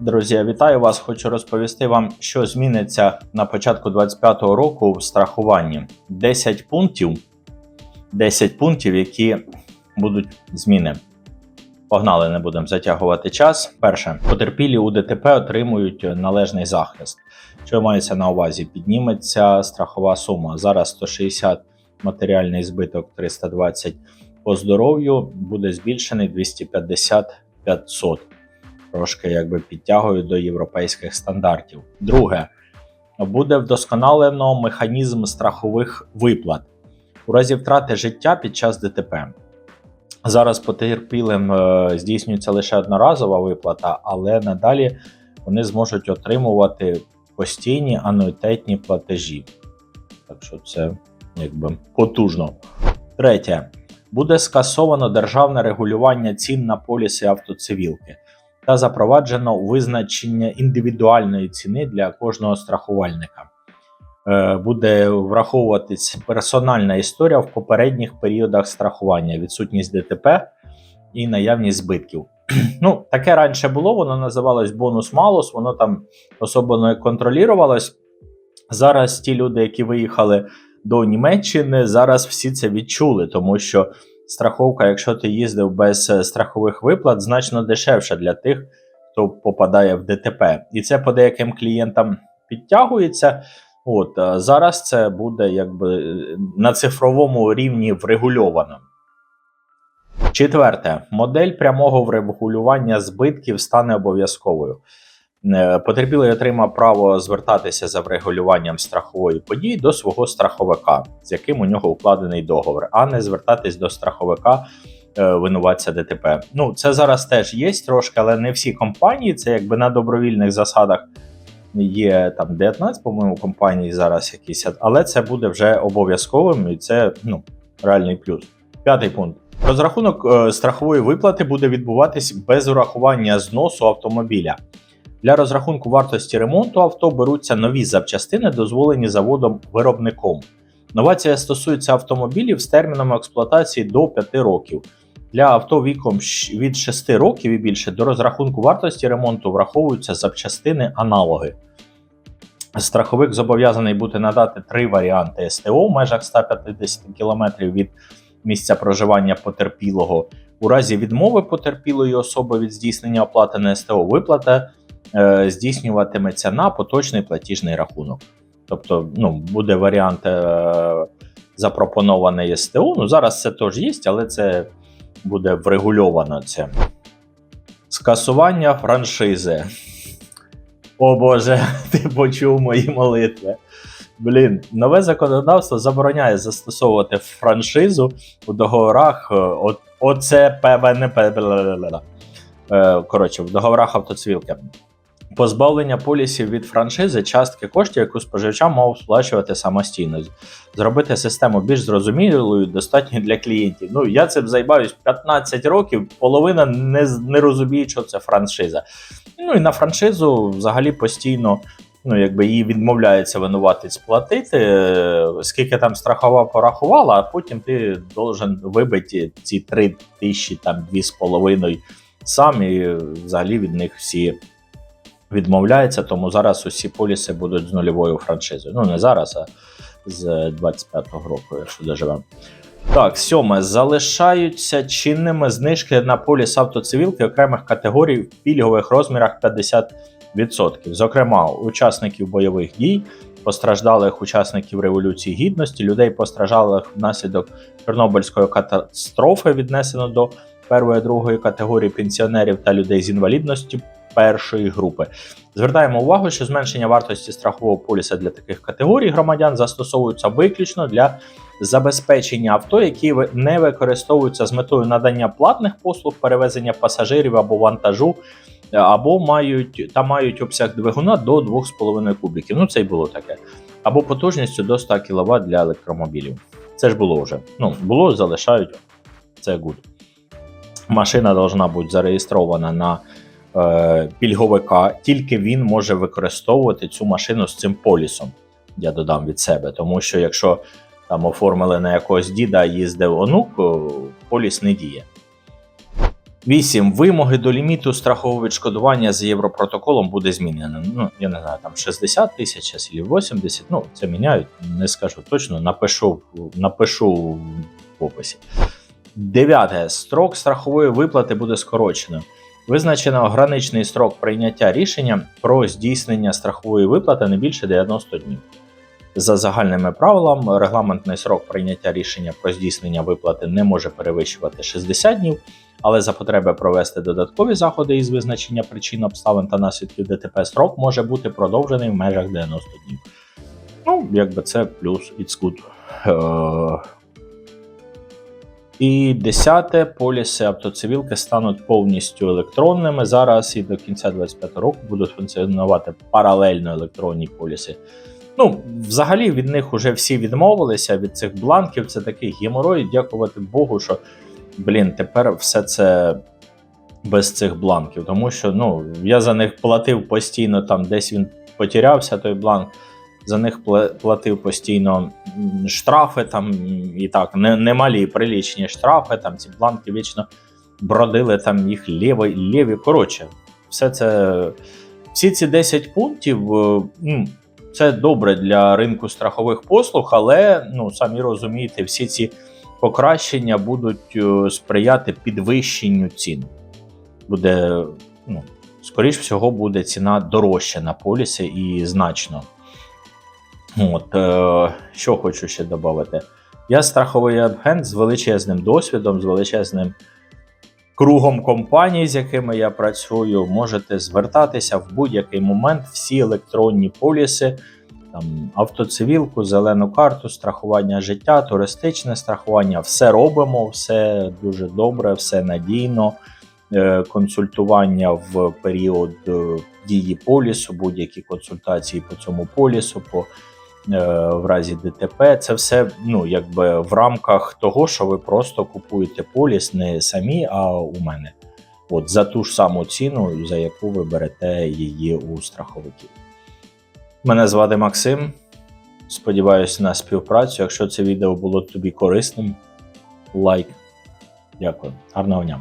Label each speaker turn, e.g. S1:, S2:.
S1: Друзі, вітаю вас. Хочу розповісти вам, що зміниться на початку 2025 року в страхуванні. 10 пунктів, 10 пунктів, які будуть зміни. Погнали, не будемо затягувати час. Перше, потерпілі у ДТП отримують належний захист. Що мається на увазі? Підніметься страхова сума. Зараз 160 матеріальний збиток, 320 по здоров'ю, буде збільшений 250 500 трошки якби підтягують до європейських стандартів. Друге, буде вдосконалено механізм страхових виплат у разі втрати життя під час ДТП. Зараз потерпілим е, здійснюється лише одноразова виплата, але надалі вони зможуть отримувати постійні ануїтетні платежі. Так що це якби потужно. Третє. Буде скасовано державне регулювання цін на поліси автоцивілки та запроваджено визначення індивідуальної ціни для кожного страхувальника. Е, Буде враховуватись персональна історія в попередніх періодах страхування, відсутність ДТП і наявність збитків. Ну, таке раніше було, воно називалось бонус-малус, воно там особо не контролювалось. Зараз ті люди, які виїхали до Німеччини, зараз всі це відчули, тому що страховка, якщо ти їздив без е, страхових виплат, значно дешевша для тих, хто попадає в ДТП. І це по деяким клієнтам підтягується. От зараз це буде якби на цифровому рівні врегульовано. Четверте, модель прямого врегулювання збитків стане обов'язковою. Е, Потерпілий отримав право звертатися за врегулюванням страхової події до свого страховика, з яким у нього укладений договір, а не звертатись до страховика е, винуватця ДТП. Ну, це зараз теж є трошки, але не всі компанії. Це якби на добровільних засадах є там 19, по-моєму, компаній зараз якісь, але це буде вже обов'язковим і це ну, реальний плюс. П'ятий пункт. Розрахунок е, страхової виплати буде відбуватись без урахування зносу автомобіля. Для розрахунку вартості ремонту авто беруться нові запчастини, дозволені заводом виробником. Новація стосується автомобілів з терміном експлуатації до 5 років. Для авто віком від 6 років і більше до розрахунку вартості ремонту враховуються запчастини аналоги. Страховик зобов'язаний бути надати три варіанти СТО в межах 150 км від місця проживання потерпілого. У разі відмови потерпілої особи від здійснення оплати на СТО виплата здійснюватиметься на поточний платіжний рахунок. Тобто, ну, буде варіант е, запропонований СТО. Ну, зараз це теж є, але це буде врегульовано це. Скасування франшизи. О Боже, ти почув мої молитви. Блін, нове законодавство забороняє застосовувати франшизу у договорах. е, О, оце ПВН. Е, Коротше, в договорах автоцивілки. Позбавлення полісів від франшизи частки коштів, яку споживачам мав сплачувати самостійно. Зробити систему більш зрозумілою, достатньо для клієнтів. Ну, я цим займаюсь 15 років, половина не, не розуміє, що це франшиза. Ну і на франшизу взагалі постійно ну, якби її відмовляється винуватець платити, е, скільки там страхова порахувала, а потім ти должен вибити ці 3 тисячі, там 2,5 сам, і взагалі від них всі відмовляються, тому зараз усі поліси будуть з нульовою франшизою. Ну, не зараз, а з 25-го року, якщо доживемо. Так, сьоме. Залишаються чинними знижки на поліс автоцивілки окремих категорій в пільгових розмірах 50%. Зокрема, учасників бойових дій, постраждалих учасників Революції Гідності, людей, постраждалих внаслідок Чорнобильської катастрофи, віднесено до першої другої категорії пенсіонерів та людей з інвалідністю першої групи. Звертаємо увагу, що зменшення вартості страхового поліса для таких категорій громадян застосовуються виключно для забезпечення авто, які не використовуються з метою надання платних послуг, перевезення пасажирів або вантажу, або мають та мають обсяг двигуна до 2,5 кубіків. Ну це й було таке. Або потужністю до 100 кВт для електромобілів. Це ж було вже. Ну, було, залишають. Це good. Машина должна бути зареєстрована на пільговика, тільки він може використовувати цю машину з цим полісом. Я додам від себе, тому що якщо там оформили на якогось діда, їздив онук, поліс не діє. 8. Вимоги до ліміту страхового відшкодування за європротоколом буде змінено. Ну, я не знаю, там 60 тисяч або 80. Ну, це міняють, не скажу точно. Напишу, напишу в описі. Дев'яте. Строк страхової виплати буде скорочено. Визначено граничний строк прийняття рішення про здійснення страхової виплати не більше 90 днів. За загальними правилами, регламентний срок прийняття рішення про здійснення виплати не може перевищувати 60 днів, але за потреби провести додаткові заходи із визначення причин обставин та наслідків ДТП строк може бути продовжений в межах 90 днів. Ну, якби це плюс it's good. І десяте поліси автоцивілки стануть повністю електронними. Зараз і до кінця 2025 року будуть функціонувати паралельно електронні поліси. Ну, взагалі від них вже всі відмовилися від цих бланків. Це такий геморой. Дякувати Богу, що блін, тепер все це без цих бланків. Тому що ну, я за них платив постійно, там десь він потерявся, той бланк. За них платив постійно штрафи, там і так, не, немалі прилічні штрафи. Там ці бланки вічно бродили, там їх ліві, ліві. Коротше, все це, всі ці 10 пунктів. е, це добре для ринку страхових послуг, але ну самі розумієте, всі ці покращення будуть е, сприяти підвищенню цін. Буде, ну, скоріш всього, буде ціна дорожча на поліси і значно. От, е, що хочу ще додати. Я страховий агент з величезним досвідом, з величезним кругом компаній, з якими я працюю. Можете звертатися в будь-який момент. Всі електронні поліси, там, автоцивілку, зелену карту, страхування життя, туристичне страхування. Все робимо, все дуже добре, все надійно. Е, Консультування в період е, дії полісу, будь-які консультації по цьому полісу, по в разі ДТП. Це все ну, якби в рамках того, що ви просто купуєте поліс не самі, а у мене. От за ту ж саму ціну, за яку ви берете її у страховиків. Мене звати Максим. Сподіваюся на співпрацю. Якщо це відео було тобі корисним, лайк. Дякую. Гарного дня.